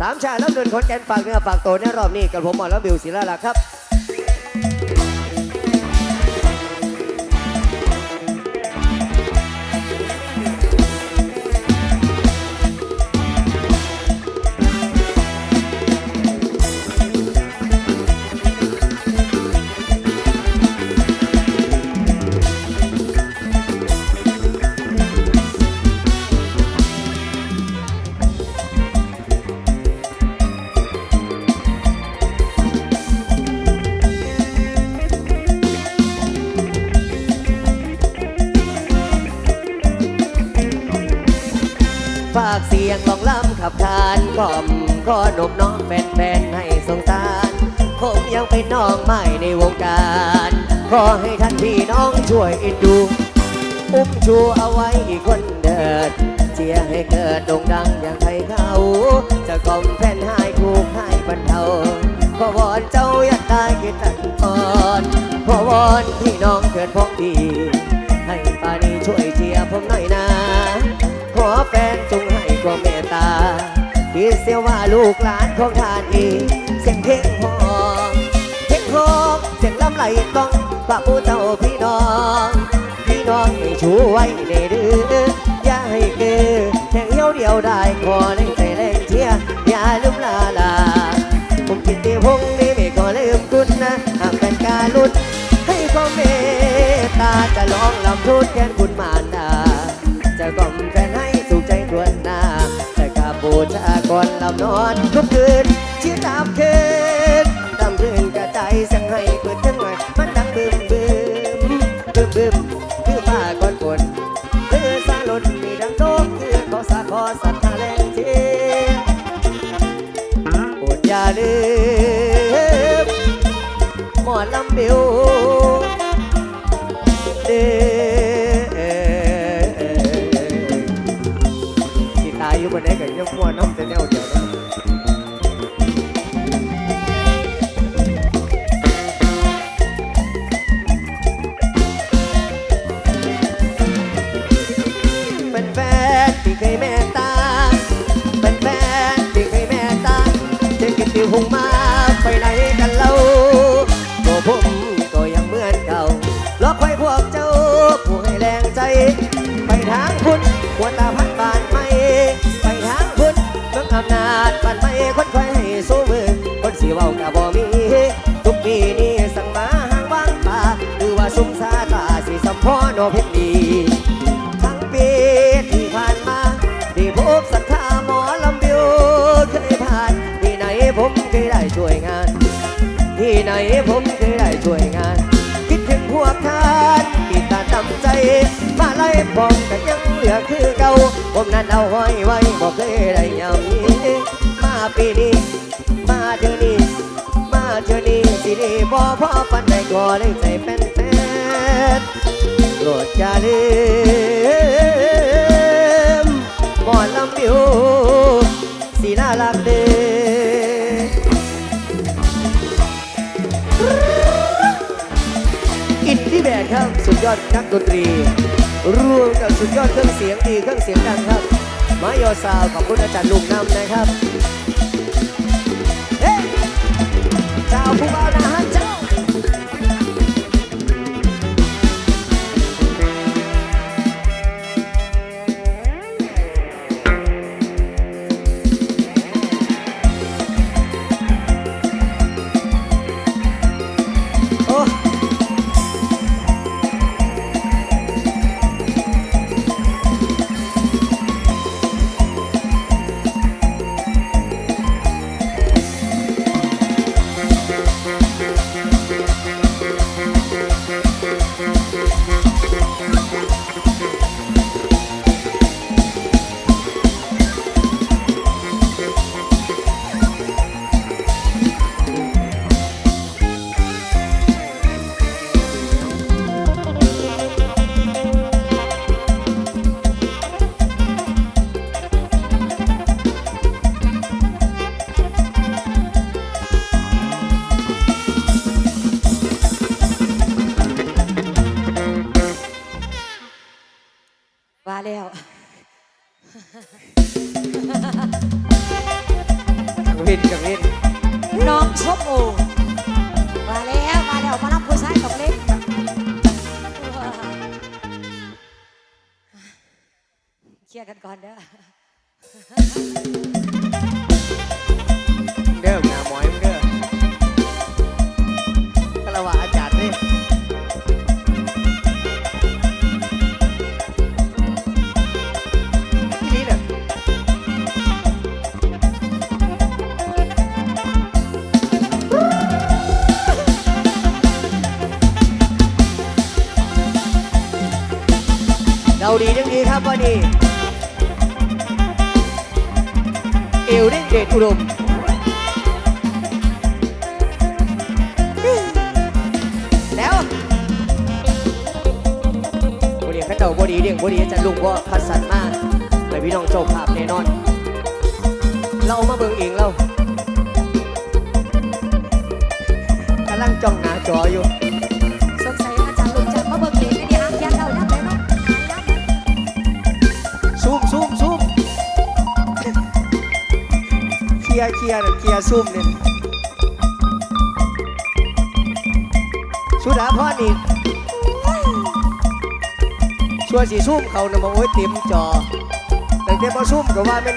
สามชายรับเดินคนแกนฝากเนื้อฝากตัวในรอบนี้กับผมหมอแล้วบิวศิลาลักษ์ครับานกล่อมก็นมน้องแฟนๆให้สงสารผมยังเป็นน้องใหม่ในวงการขอให้ท่านพี่น้องช่วยเอ็นดู อุ้มชูเอาไว้อีกคนเดินเชียร์ให้เกิดโด่งดังอย่างใครเขาจะกล่อมแฟนให้ถูกให้บรรเทาขอวอนเจ้าอย่าได้คิดตันอ่อนขอวอนพี่น้องเถิดพ้องดีให้ปานีช่วยเชียร์ผมหน่อยนะ ขอแฟนจง ที่เสียว่าลูกหลานของทานเองเสียงเพลงพอเพลงพอเสียงลำไหลต้องฝากผู้เจ้าพี่น้อง พี่น้องให้ช่วยในเดืออย่าให้เกิดแข่งเดียวเดียวได้ขอแรงใจแรงเชียร์อย่าลืมลาลา ผมกินตีพงนี้ไม่ขอลืมคุณนะหากเป็นการลุ้นให้ความเมตตาจะลองลำทุนแทนคุณมาร อนหลำนอนทุกคืนชี้ตามคืนตามคืนกระใจสั่งให้เปิดทั้งวัน เธอหงมาไปไหนกันเล่าตัวผมก็ยังเหมือนเก่าล็อกไว้พวกเจ้าผู้ให้แรงใจ ไปทางคุณควรตาพัดบานไม่ ไปทางคุณเมืองอำนาจบานไม่คนไฟให้สู้มือคนสีเว้ากะบ่มี ทุกปีนี้สั่งมาห่างว่างป่าหรือว่าสุมสาตาสีสัมพอโนเพชรดี ผมเคยได้ช่วยงาน คิดถึงพวกท่านที่ตาดำใจ มาไล่ผมก็ยังเหลือคือเก่า ผมนั้นเอาไว้ไว้บอกเคยได้ยามนี้มาปีนี้ มาเดือนนี้ มาเดือนนี้สิได้บ่พอปันใดก็เลยใจเป็นแฟนโปรดอย่าลืมหมอลำบิว นักดนตรี รวมกับสุดยอดเครื่องเสียงดีเครื่องเสียงดังครับมายอซาวขอบคุณอาจารย์ลุงนำนะครับ เฮ้เจ้าผู้บ่านะ เคลียร์กันก่อนเด้อเด้อหน้าหมอยมึงเด้อคารวะอาจารย์นี่ที่นี่เนี่ยเราดีจังดีครับวันนี้ เอวเด้เดชอุดมแล้วบดีข้าเจ้าบดีเด้งบดีจะลุงว่าคัดสรรมากไปพี่น้องเจ้าภาพแน่นอน เรามาเบิ่งเองเรากำลังจ้องหน้าจออยู่ ยร์เคลียร์เคลียร์ซูมเนี่ยสุดาพ่อนี่ชัวยสีซุ่มเขานะมาโอ้ยเต็มจอ แต่เต็มพอซุ่มก็ว่าเป็น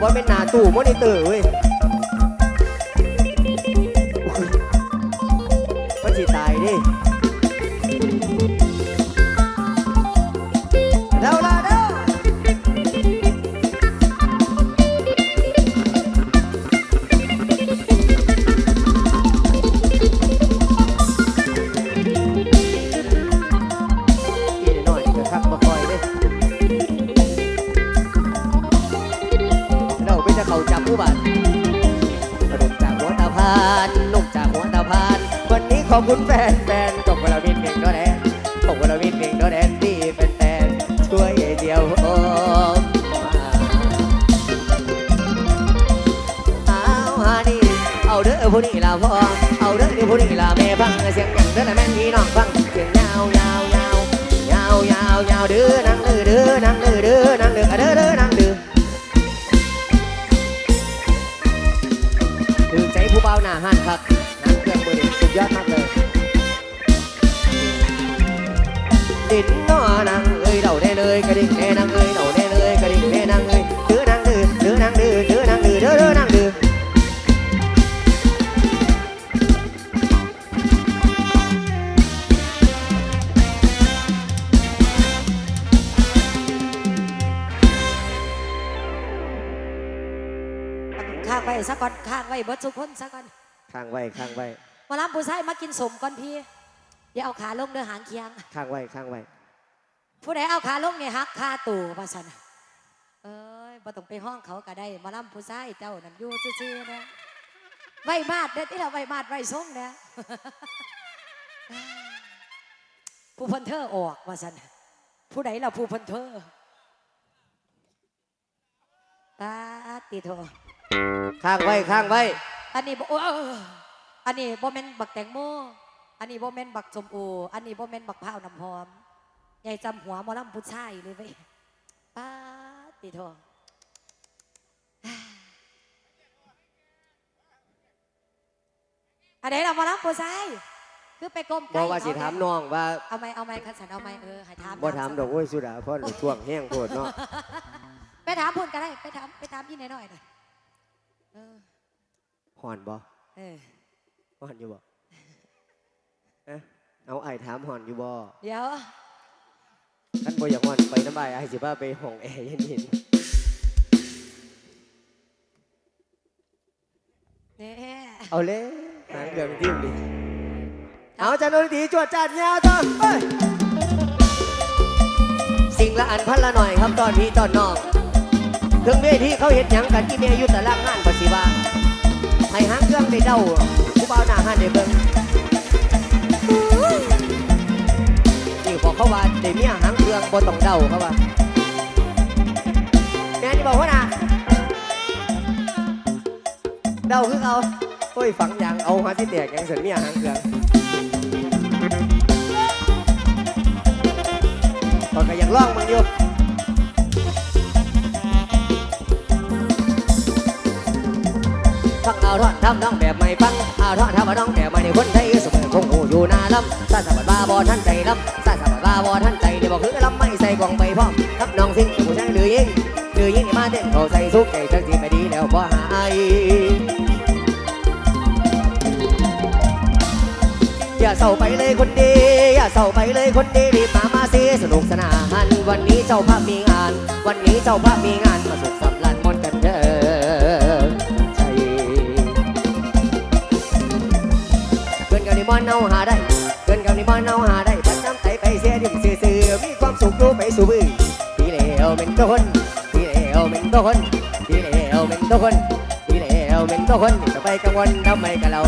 ว่าเป็นหนาตู้มอนิเตอร์เว้ย ผู้บาดกระดกจากหัวตาพานนุ่จากหัวตาพาน วันนี้ขอบคุณแฟนแฟนกบวลวินเพียงก็แดนกบวลวินเพียงก็แดนที่เป็นแฟนช่วยเดียวโอ้าเอาหานี่เอาเด้อผู้นี้ละพ่อเอาเด้อผู้นี้ละแม่ฟังเสียงกันเด้อแม่พี่น้องฟัง ไว้สักก่อนข้างไว้เบิดทุกคนสักก่อนข้างไว้ข้างไว้มารับผู้ชายมากินสมก่อนพี่อย่าเอาขาลงเด้อหางเคียง ข้างไว้ข้างไว้ผู้ใดเอาขาลงเนี่ยหักคาตู่ว่าสันเอ้ยบ่ต้องไปห้องเขาก็ได้มาล่ำผู้ชายเจ้านั่นอยู่ซื่อๆนะไว้มาดเด้อที่เราไว้มาดไว้ส่งนะผู้พันเทอร์ออกว่าสันผู้ใดเราผู้พันเทอร์ตาติโท ข้างไว้ข้างไว้ อันนี้บ่โอ้เอออันนี้บ่แม่นบักแตงโม อันนี้บ่แม่นบักสมโออันนี้บ่แม่นบักพร้าวน้ำหอมใหญ่จำหัวหมอลำผู้ชายเลยเว้ยป้าดติโทอันไหนเราหมาลำผู้ชายคือไปก้มบใกล้อกว่าสิถามน้องว่าเอาไหมเอาไหมคันสันเอาไหมเออให้ถามบ่ถามดอกโอ้ยสุดาเพราะหนูท่วงแห้งโพดเนาะ ไปถามพูนกันได้ไปถามไปถามยี่หน่อยๆหน่อยเออ ห่อนบ่เออห่อนอยู่บ่เอ๊ะเอาไอ้ถามห่อนอยู่บ่เดี๋ยวท่านบ่อยากห่อนไปน้ำบายไอ้สิบ้าไปห้องแอร์เย็นเนี่ยๆเอาเลยหางเกือบทิ่มดิเอาจานโนทีจวดจัดยาวต่อไปสิ่งละอันพันละหน่อยครับตอนนี้ตอนนอก ถึงเวทีเขาเห็นหยังกันที่เมียอยู่แต่ละงานปสิว่าให้หางเครื่องได้เดาผู้บ่าวหน้าห้านได้เบิ่งนี่บอกเขาว่าได้เมียหางเครื่องบ่ต้องเดาเขาว่าแม่นี่บอกว่านะเดาคือเอาโอ้ยฝังยางเอาหาที่แตกยังเสร็จเมียหางเครื่องตอนก็ยังร้องมึงอยู่ เอาทอดทำน้องแบบไม่ฟังเอาทอดทำมาน้องแบบไม่ในคนไทยสมอคงหูอยู่นาลำซาสะบัดบาบอท่านใจลำซาสะบัดบาบอท่านใจเดี๋ยวบอกคือลำไม่ใส่กล่องไปพร้อมรับน้องสิ่งผู้ชายหรือยิงหรือยิงมาเต้นเขาใส่ซุกใจจังสีไม่ดีแล้วพอหายอย่าเศร้าไปเลยคนดี อย่าเศร้าไปเลยคนดีรีบมามาสิสนุกสนาน วันนี้เจ้าภาพมีงาน วันนี้เจ้าภาพมีงานมาสุขสันต์ลันมนต์ บนี่มอนเอาหาได้เกินเกับนี่มอนเอาหาได้พัดน้ำใจไปเสียดิ่มซื่อๆมีความสุขรู้ไปสู่บื้อพี่เลวเป็นตัวคนพี่เลวเป็นตัวคนพี่เลวเป็นตัวคนพี่เลวเป็นตัวคนจะไปกังวลทำไมกับเรา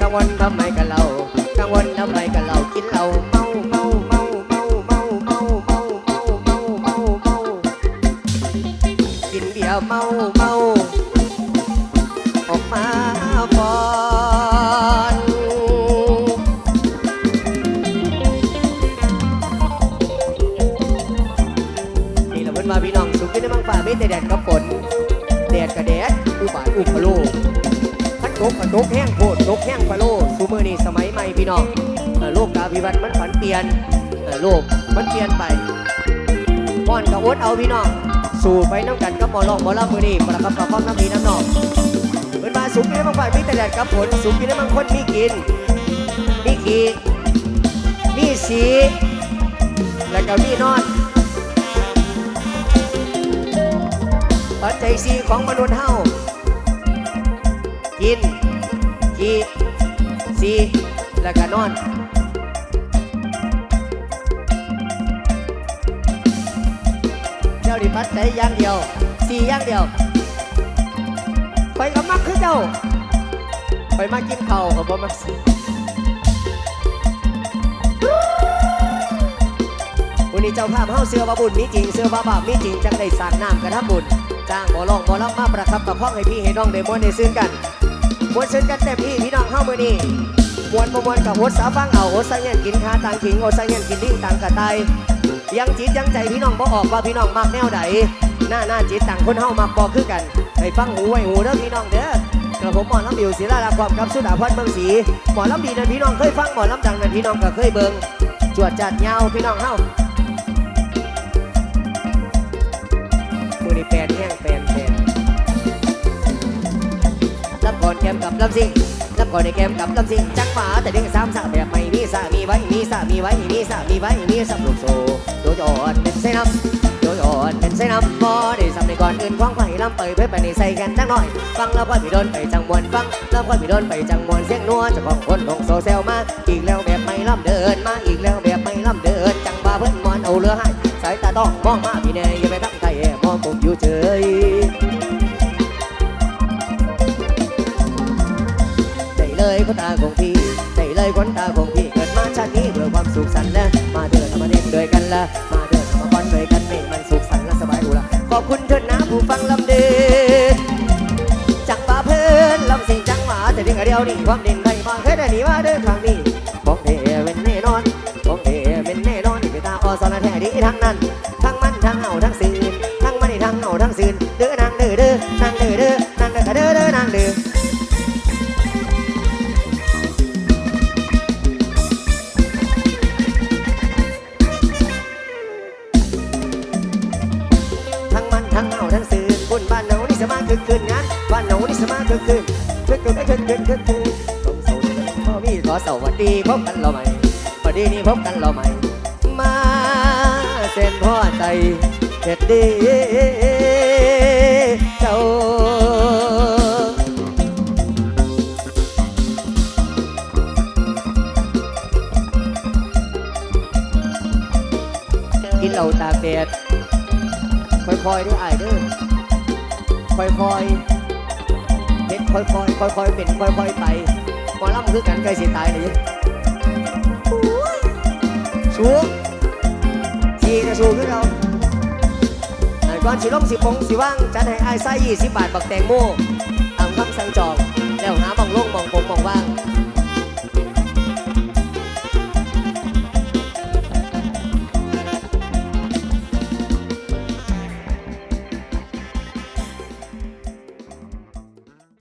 กังวลทำไมกับเรากังวลทำไมกับเรากินเหล้าเมาเมาเมาเมาเมาเมาเมาเมาเมาเมาเมากินเบียร์เมาเมา ดอุบาทอุปโลกพัดตกพัดตกแห้งโพดตกแห้งปลาโลสูเมือนี่สมัยใหม่พี่น้องโลกกาพิวัตมันผันเปลี่ยนโลกมันเปลี่ยนไปม่อนกับอดเอาพี่น้อง สู่ไปน้ำกันกับหมอลองหมอลำมือนี่ประคับประคองน้ำพีน้ำนองเป็นมาสุกกินได้บางฝ่ายมีแต่แดดกับฝนสุกกินได้บางคนมีกิน มีขีมีสี แล้วก็มีนอนปัจจัยสีของมนุษย์เฮา กินขี่สีแล้วก็นอนเจ้าดิปัดใจอย่างเดียวสีอย่างเดียวไปกับมักคือเจ้าไปมากินข้าวกับบ่มักสิวันนี้เจ้าภาพเฮาเสือว่าบุญมีจริงเสือว่าบาปมีจริงจังได้สร้างน้ำกระทำบุญจ้างหมอลองหมอลำมาประคับประคองให้พี่ให้น้องได้มวนได้ซึ้งกัน มวนซึ้งกันเต็มที่พี่น้องเข้ามือนี่มวนประมวลกับโหดสาฟังเอาโหดสังเงินกินคาต่างขิงโหดสังเงินกินดิ้งต่างกระต่ายยังจิตยังใจพี่น้องบ่ออกว่าพี่น้องมักแนวใดหน้าหน้าจิตต่างคนเฮามักบอกคือกันให้ฟังหูไว้หูเด้อพี่น้องเด้อกระผมหมอลำบิวศิลาลาความกับสุดาพรเมืองศรีหมอลำดีนั่นพี่น้องเคยฟังหมอลำดังนั่นพี่น้องก็เคยเบิ่งจวดจัดยาวพี่น้องเฮา ลำซิงรับก่อนในแกมกับลำซิงจังหวะแต่เด็กสามสามแบบไม่มีสามีไว้มีสามีไว้มีสามีไว้มีสับลูกโซโยโยนเป็นไส้น้ำโยโยนเป็นไส้น้ำพอได้สำในก่อนอื่นควงไผ่ลำเปยเพื่อไปในใส่กันจังหน่อยฟังแล้วค่อยมีโดนไปจังมวนฟังแล้วค่อยมีโดนไปจังมวนเสียงนัวจะของคนลงโซเซลมาอีกแล้วแบบไม่ลำเดินมาอีกแล้วแบบไม่ลำเดินจังว่าเพิ่นมอนเอาเรือให้สายตาต้องมองมาพี่แน่อย่าไปตั้งใจมองผมอยู่เฉย สุขสันต์และมาเดินมาเล่นด้วยกันละมาเดินมาบอนด้วยกันเมมันสุขสันต์และสบายหูละขอบคุณเถิดนะผู้ฟังลำเดินจังป่าเพลินลำสิงจังหวาแต่เดียงเดียวนี่ความเด่นใครมาเคยได้หนีมาเดิน พ่อมีขอสวัสดีพบกันเราใหม่พอดีนี่พบกันเราใหม่ มาเส้นพ่อใจเฮ็ดดีเจ้ากินเหล้าตากแดดค่อยๆด้อไอ้ายเด้อค่อยๆเฮ็ดค่อยๆค่อยๆเป็นค่อยๆไป หมอลำคือกันใกล้สิตายเลยสู้ทีจะสู้คือเราไอ้ก่อนสิลงสิปงสิว่างจัดให้ไอ้ายไส้ยี่สิบบาทบักแตงโมตามคำสั่งจองแล้วหาบังโลงมองผมมองว่าง